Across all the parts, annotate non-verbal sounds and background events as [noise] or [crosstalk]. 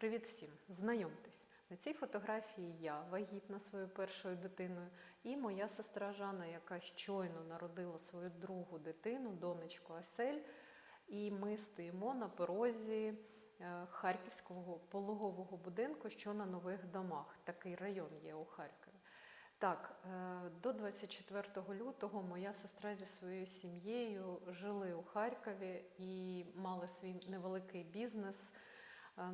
Привіт всім! Знайомтесь! На цій фотографії я вагітна своєю першою дитиною, і моя сестра Жанна, яка щойно народила свою другу дитину, донечку Асель. І ми стоїмо на порозі е, харківського пологового будинку, що на нових домах. Такий район є у Харкові. Так, е, до 24 лютого моя сестра зі своєю сім'єю жили у Харкові і мали свій невеликий бізнес, е,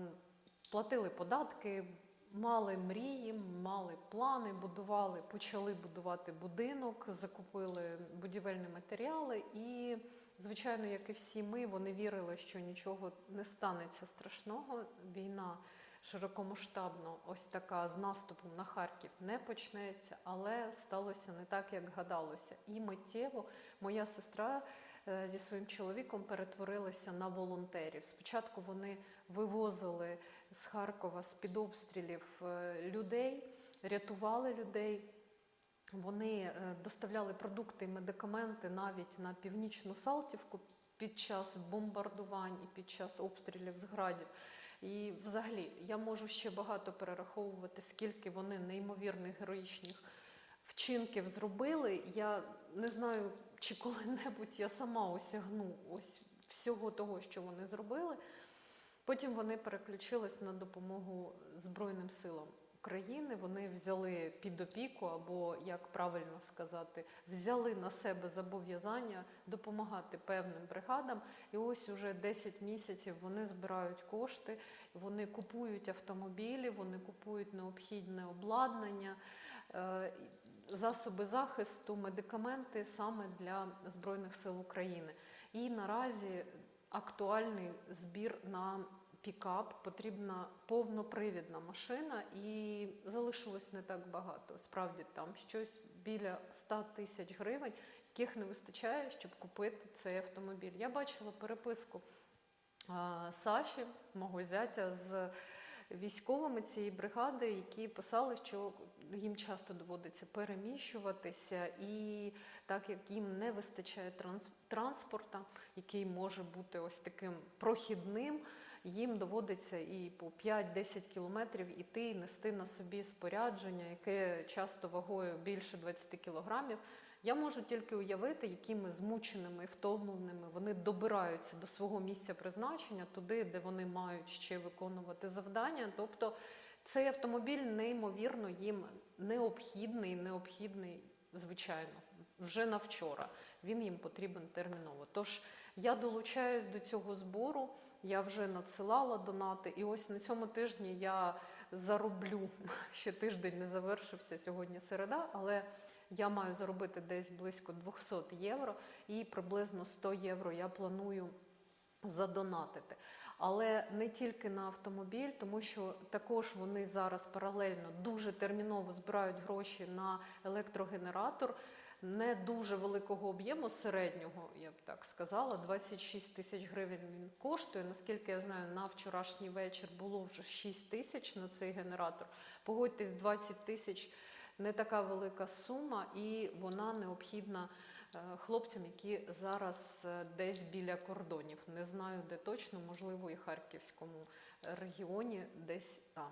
платили податки, мали мрії, мали плани, будували, почали будувати будинок, закупили будівельні матеріали і. Звичайно, як і всі ми, вони вірили, що нічого не станеться страшного. Війна широкомасштабно, ось така з наступом на Харків не почнеться, але сталося не так, як гадалося. І миттєво моя сестра е, зі своїм чоловіком перетворилася на волонтерів. Спочатку вони вивозили з Харкова з під обстрілів е, людей, рятували людей. Вони е, доставляли продукти і медикаменти навіть на північну Салтівку під час бомбардувань і під час обстрілів з градів. І взагалі я можу ще багато перераховувати, скільки вони неймовірних героїчних вчинків зробили. Я не знаю, чи коли-небудь я сама осягну ось всього того, що вони зробили. Потім вони переключились на допомогу Збройним силам. України вони взяли під опіку, або як правильно сказати, взяли на себе зобов'язання допомагати певним бригадам. І ось уже 10 місяців вони збирають кошти, вони купують автомобілі, вони купують необхідне обладнання, е, засоби захисту, медикаменти саме для Збройних сил України. І наразі актуальний збір на пікап, потрібна повнопривідна машина, і залишилось не так багато. Справді там щось біля 100 тисяч гривень, яких не вистачає, щоб купити цей автомобіль. Я бачила переписку а, Саші, мого зятя, з військовими цієї бригади, які писали, що їм часто доводиться переміщуватися, і так як їм не вистачає транс- транспорта, який може бути ось таким прохідним, їм доводиться і по 5-10 кілометрів іти і нести на собі спорядження, яке часто вагою більше 20 кілограмів. Я можу тільки уявити, якими змученими і втомленими вони добираються до свого місця призначення, туди, де вони мають ще виконувати завдання. Тобто цей автомобіль неймовірно їм необхідний, необхідний, звичайно, вже на вчора. Він їм потрібен терміново. Тож я долучаюсь до цього збору. Я вже надсилала донати, і ось на цьому тижні я зароблю [laughs] ще тиждень не завершився сьогодні середа, але я маю заробити десь близько 200 євро, і приблизно 100 євро я планую задонатити. Але не тільки на автомобіль, тому що також вони зараз паралельно дуже терміново збирають гроші на електрогенератор. Не дуже великого об'єму середнього, я б так сказала, 26 тисяч гривень він коштує. Наскільки я знаю, на вчорашній вечір було вже 6 тисяч на цей генератор. Погодьтесь, 20 тисяч не така велика сума, і вона необхідна е, хлопцям, які зараз е, десь біля кордонів. Не знаю, де точно, можливо, і Харківському регіоні, десь там.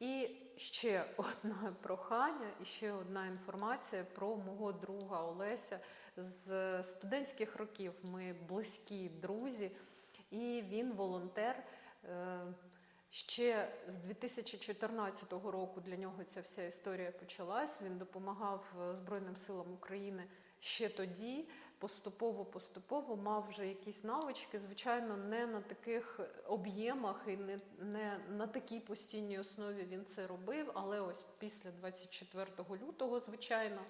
І ще одне [laughs] прохання, і ще одна інформація про мого друга Олеся з студентських років. Ми близькі друзі, і він волонтер. Ще з 2014 року для нього ця вся історія почалась. Він допомагав е, Збройним силам України ще тоді. Поступово-поступово мав вже якісь навички, звичайно, не на таких об'ємах і не, не на такій постійній основі він це робив. Але ось після 24 лютого, звичайно,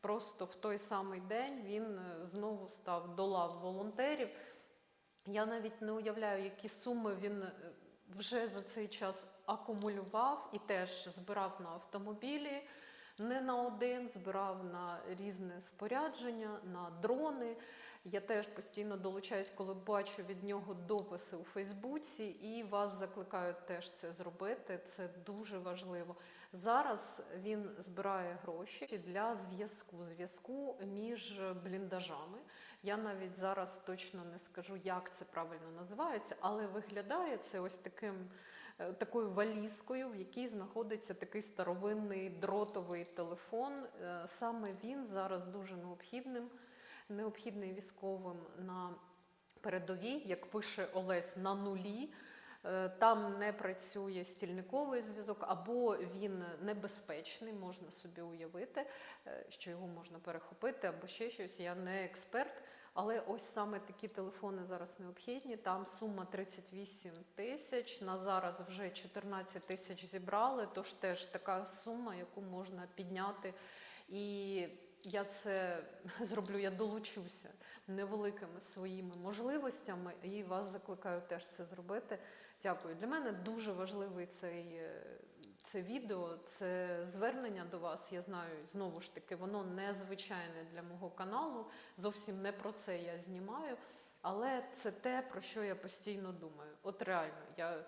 просто в той самий день він е, знову став до лав волонтерів. Я навіть не уявляю, які суми він е, вже за цей час акумулював і теж збирав на автомобілі. Не на один, збирав на різне спорядження, на дрони. Я теж постійно долучаюсь, коли бачу від нього дописи у Фейсбуці, і вас закликаю теж це зробити. Це дуже важливо. Зараз він збирає гроші для зв'язку, зв'язку між бліндажами. Я навіть зараз точно не скажу, як це правильно називається, але виглядає це ось таким е, такою валізкою, в якій знаходиться такий старовинний дротовий телефон. Е, Саме він зараз дуже необхідним, необхідний військовим на передовій, як пише Олесь, на нулі. Е, Там не працює стільниковий зв'язок, або він небезпечний, можна собі уявити, е, що його можна перехопити, або ще щось. Я не експерт, але ось саме такі телефони зараз необхідні. Там сума 38 тисяч. На зараз вже 14 тисяч зібрали, тож теж така сума, яку можна підняти. І я це [laughs] зроблю, я долучуся невеликими своїми можливостями і вас закликаю теж це зробити. Дякую. Для мене дуже важливий цей е, це відео, це звернення до вас. Я знаю, знову ж таки, воно незвичайне для мого каналу. Зовсім не про це я знімаю, але це те, про що я постійно думаю. От реально, я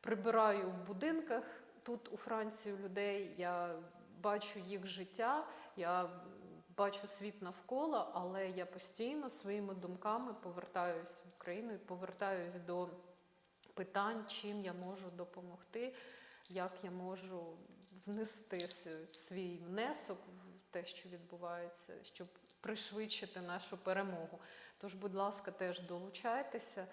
прибираю в будинках тут у Франції людей. Я бачу їх життя, я бачу світ навколо, але я постійно своїми думками повертаюсь в Україну і повертаюсь до питань, чим я можу допомогти, як я можу внести свій внесок в те, що відбувається, щоб пришвидшити нашу перемогу. Тож, будь ласка, теж долучайтеся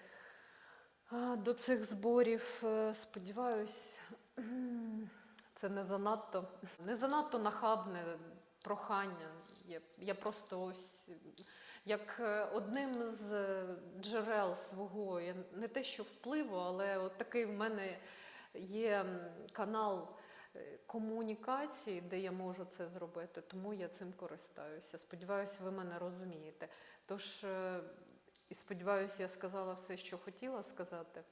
до цих зборів. Е, Сподіваюсь, [clears throat] це не занадто, не занадто нахабне прохання. Я, я просто ось як е, одним з джерел свого, не те, що впливу, але от такий в мене є канал е, комунікації, де я можу це зробити, тому я цим користаюся. Сподіваюся, ви мене розумієте. Тож, е, і сподіваюся, я сказала все, що хотіла сказати.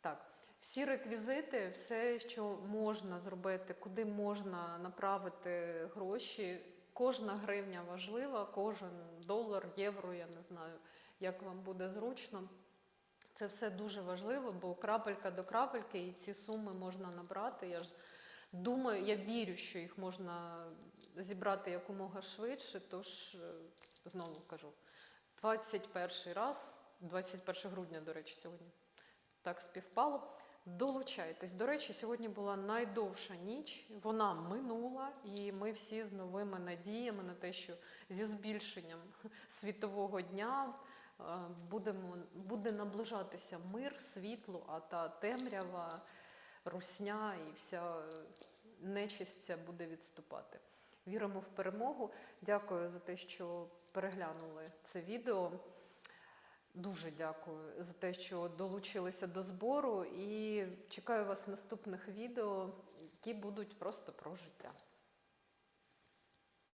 Так, всі реквізити, все, що можна зробити, куди можна направити гроші. Кожна гривня важлива, кожен долар, євро, я не знаю, як вам буде зручно. Це все дуже важливо, бо крапелька до крапельки, і ці суми можна набрати. Я ж думаю, я вірю, що їх можна зібрати якомога швидше. Тож, е, знову кажу, 21 раз, 21 грудня, до речі, сьогодні так співпало. Долучайтесь. До речі, сьогодні була найдовша ніч. Вона минула, і ми всі з новими надіями на те, що зі збільшенням світового дня будемо, буде наближатися мир, світло, а та темрява, русня і вся е, нечисть буде відступати. Віримо в перемогу. Дякую за те, що переглянули це відео. Дуже дякую за те, що долучилися до збору, і чекаю вас в наступних відео, які будуть просто про життя.